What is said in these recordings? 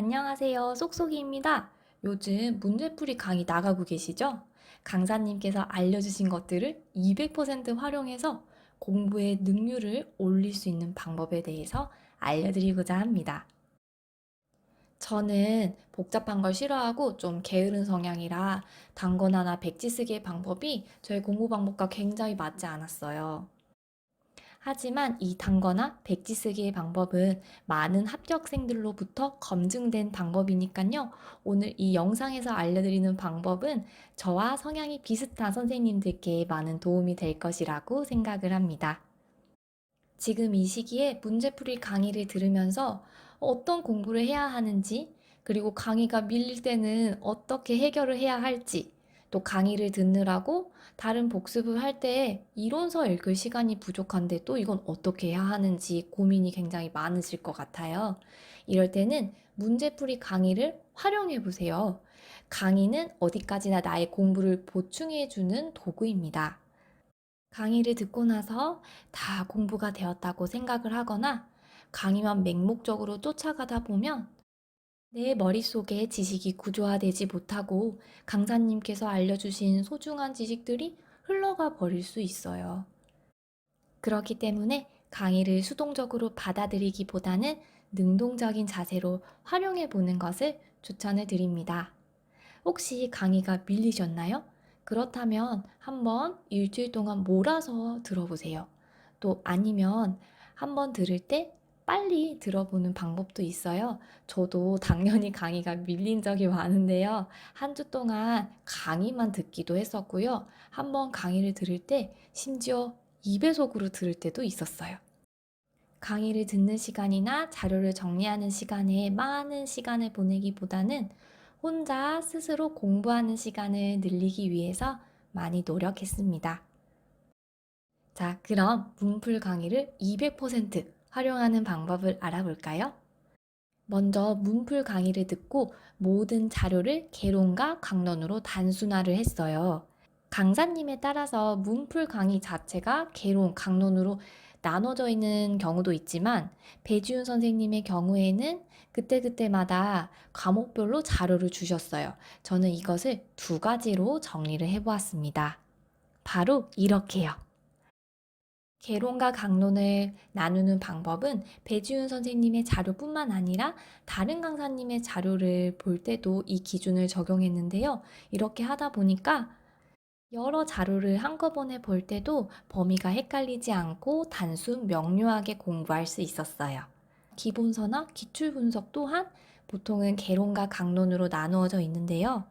안녕하세요. 쏙쏙이입니다. 요즘 문제풀이 강의 나가고 계시죠? 강사님께서 알려주신 것들을 200% 활용해서 공부의 능률을 올릴 수 있는 방법에 대해서 알려드리고자 합니다. 저는 복잡한 걸 싫어하고 좀 게으른 성향이라 단권화나 백지 쓰기의 방법이 저의 공부 방법과 굉장히 맞지 않았어요. 하지만 이 단거나 백지 쓰기의 방법은 많은 합격생들로부터 검증된 방법이니까요. 오늘 이 영상에서 알려드리는 방법은 저와 성향이 비슷한 선생님들께 많은 도움이 될 것이라고 생각을 합니다. 지금 이 시기에 문제풀이 강의를 들으면서 어떤 공부를 해야 하는지, 그리고 강의가 밀릴 때는 어떻게 해결을 해야 할지, 또 강의를 듣느라고 다른 복습을 할때 이론서 읽을 시간이 부족한데 또 이건 어떻게 해야 하는지 고민이 굉장히 많으실 것 같아요. 이럴 때는 문제풀이 강의를 활용해 보세요. 강의는 어디까지나 나의 공부를 보충해 주는 도구입니다. 강의를 듣고 나서 다 공부가 되었다고 생각을 하거나 강의만 맹목적으로 쫓아가다 보면 내 머릿속에 지식이 구조화되지 못하고 강사님께서 알려주신 소중한 지식들이 흘러가 버릴 수 있어요. 그렇기 때문에 강의를 수동적으로 받아들이기보다는 능동적인 자세로 활용해 보는 것을 추천을 드립니다. 혹시 강의가 밀리셨나요? 그렇다면 한번 일주일 동안 몰아서 들어보세요. 또 아니면 한번 들을 때 빨리 들어보는 방법도 있어요. 저도 당연히 강의가 밀린 적이 많은데요. 한 주 동안 강의만 듣기도 했었고요. 한번 강의를 들을 때 심지어 2배속으로 들을 때도 있었어요. 강의를 듣는 시간이나 자료를 정리하는 시간에 많은 시간을 보내기보다는 혼자 스스로 공부하는 시간을 늘리기 위해서 많이 노력했습니다. 자, 그럼 문풀 강의를 200% 활용하는 방법을 알아볼까요? 먼저 문풀 강의를 듣고 모든 자료를 개론과 강론으로 단순화를 했어요. 강사님에 따라서 문풀 강의 자체가 개론, 강론으로 나눠져 있는 경우도 있지만 배지훈 선생님의 경우에는 그때그때마다 과목별로 자료를 주셨어요. 저는 이것을 두 가지로 정리를 해보았습니다. 바로 이렇게요. 개론과 강론을 나누는 방법은 배지훈 선생님의 자료뿐만 아니라 다른 강사님의 자료를 볼 때도 이 기준을 적용했는데요. 이렇게 하다 보니까 여러 자료를 한꺼번에 볼 때도 범위가 헷갈리지 않고 단순 명료하게 공부할 수 있었어요. 기본서나 기출 분석 또한 보통은 개론과 강론으로 나누어져 있는데요.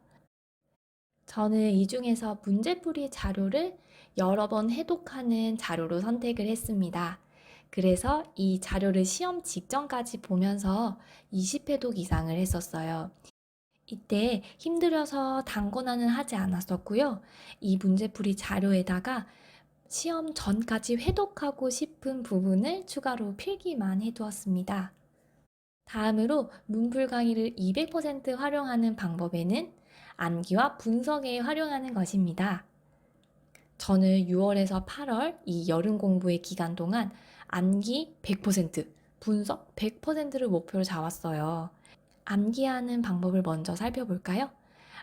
저는 이 중에서 문제풀이 자료를 여러 번 해독하는 자료로 선택을 했습니다. 그래서 이 자료를 시험 직전까지 보면서 20회독 이상을 했었어요. 이때 힘들어서 단권화는 하지 않았었고요. 이 문제풀이 자료에다가 시험 전까지 회독하고 싶은 부분을 추가로 필기만 해두었습니다. 다음으로 문풀 강의를 200% 활용하는 방법에는 암기와 분석에 활용하는 것입니다. 저는 6월에서 8월 이 여름 공부의 기간 동안 암기 100%, 분석 100%를 목표로 잡았어요. 암기하는 방법을 먼저 살펴볼까요?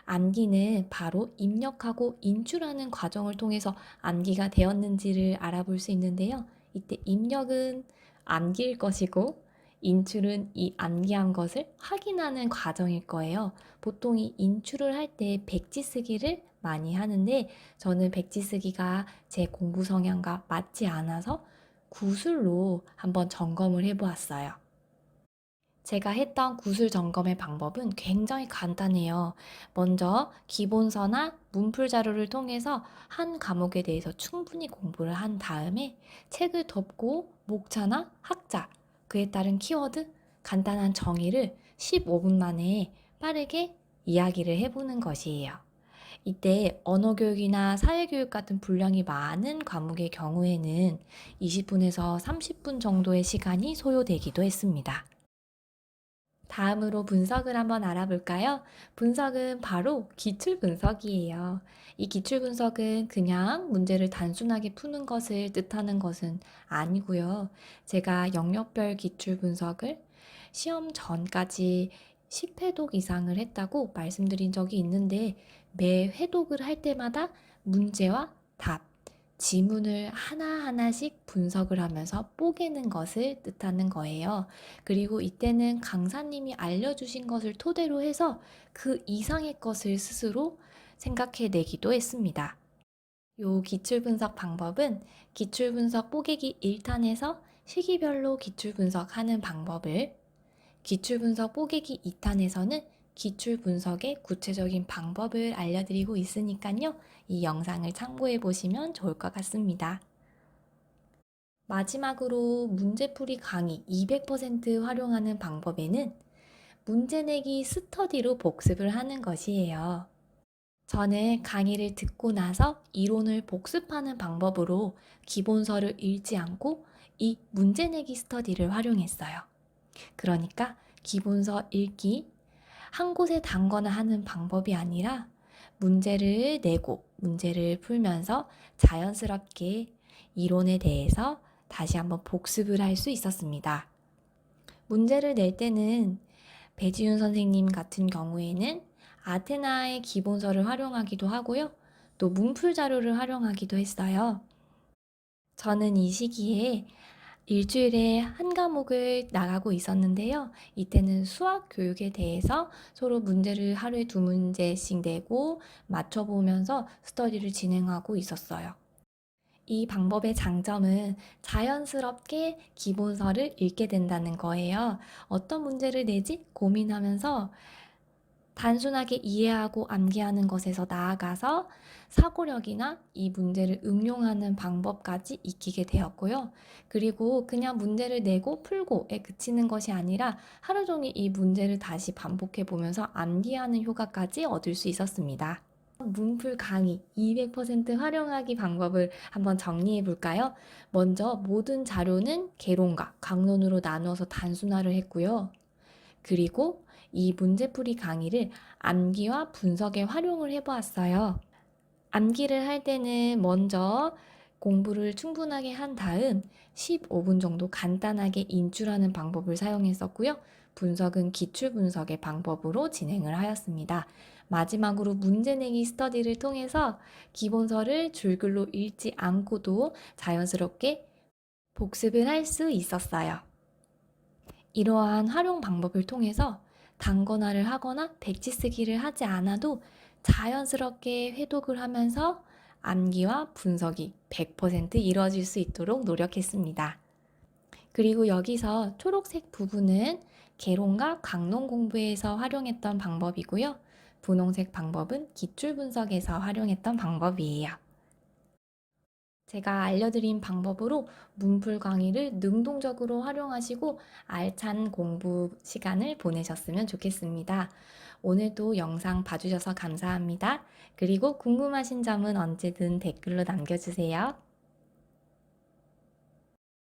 암기는 바로 입력하고 인출하는 과정을 통해서 암기가 되었는지를 알아볼 수 있는데요. 이때 입력은 암기일 것이고 인출은 이 암기한 것을 확인하는 과정일 거예요. 보통 이 인출을 할 때 백지 쓰기를 많이 하는데 저는 백지 쓰기가 제 공부 성향과 맞지 않아서 구술로 한번 점검을 해보았어요. 제가 했던 구술 점검의 방법은 굉장히 간단해요. 먼저 기본서나 문풀 자료를 통해서 한 과목에 대해서 충분히 공부를 한 다음에 책을 덮고 목차나 학자, 그에 따른 키워드, 간단한 정의를 15분 만에 빠르게 이야기를 해보는 것이에요. 이때 언어교육이나 사회교육 같은 분량이 많은 과목의 경우에는 20분에서 30분 정도의 시간이 소요되기도 했습니다. 다음으로 분석을 한번 알아볼까요? 분석은 바로 기출 분석이에요. 이 기출 분석은 그냥 문제를 단순하게 푸는 것을 뜻하는 것은 아니고요. 제가 영역별 기출 분석을 시험 전까지 10회독 이상을 했다고 말씀드린 적이 있는데 매 회독을 할 때마다 문제와 답, 지문을 하나하나씩 분석을 하면서 뽀개는 것을 뜻하는 거예요. 그리고 이때는 강사님이 알려주신 것을 토대로 해서 그 이상의 것을 스스로 생각해 내기도 했습니다. 요 기출 분석 방법은 기출 분석 뽀개기 1탄에서 시기별로 기출 분석하는 방법을 기출 분석 뽀개기 2탄에서는 기출 분석의 구체적인 방법을 알려드리고 있으니까요. 이 영상을 참고해 보시면 좋을 것 같습니다. 마지막으로 문제풀이 강의 200% 활용하는 방법에는 문제 내기 스터디로 복습을 하는 것이에요. 저는 강의를 듣고 나서 이론을 복습하는 방법으로 기본서를 읽지 않고 이 문제 내기 스터디를 활용했어요. 그러니까 기본서 읽기, 한 곳에 담거나 하는 방법이 아니라 문제를 내고 문제를 풀면서 자연스럽게 이론에 대해서 다시 한번 복습을 할 수 있었습니다. 문제를 낼 때는 배지윤 선생님 같은 경우에는 아테나의 기본서를 활용하기도 하고요. 또 문풀 자료를 활용하기도 했어요. 저는 이 시기에 일주일에 한 과목을 나가고 있었는데요. 이때는 수학 교육에 대해서 서로 문제를 하루에 두 문제씩 내고 맞춰보면서 스터디를 진행하고 있었어요. 이 방법의 장점은 자연스럽게 기본서를 읽게 된다는 거예요. 어떤 문제를 내지 고민하면서 단순하게 이해하고 암기하는 것에서 나아가서 사고력이나 이 문제를 응용하는 방법까지 익히게 되었고요. 그리고 그냥 문제를 내고 풀고에 그치는 것이 아니라 하루 종일 이 문제를 다시 반복해 보면서 암기하는 효과까지 얻을 수 있었습니다. 문풀 강의 200% 활용하기 방법을 한번 정리해 볼까요? 먼저 모든 자료는 개론과 강론으로 나누어서 단순화를 했고요. 그리고 이 문제풀이 강의를 암기와 분석에 활용을 해보았어요. 암기를 할 때는 먼저 공부를 충분하게 한 다음 15분 정도 간단하게 인출하는 방법을 사용했었고요. 분석은 기출 분석의 방법으로 진행을 하였습니다. 마지막으로 문제 내기 스터디를 통해서 기본서를 줄글로 읽지 않고도 자연스럽게 복습을 할 수 있었어요. 이러한 활용 방법을 통해서 단권화를 하거나 백지 쓰기를 하지 않아도 자연스럽게 회독을 하면서 암기와 분석이 100% 이루어질 수 있도록 노력했습니다. 그리고 여기서 초록색 부분은 개론과 강론 공부에서 활용했던 방법이고요. 분홍색 방법은 기출 분석에서 활용했던 방법이에요. 제가 알려드린 방법으로 문풀 강의를 능동적으로 활용하시고 알찬 공부 시간을 보내셨으면 좋겠습니다. 오늘도 영상 봐주셔서 감사합니다. 그리고 궁금하신 점은 언제든 댓글로 남겨주세요.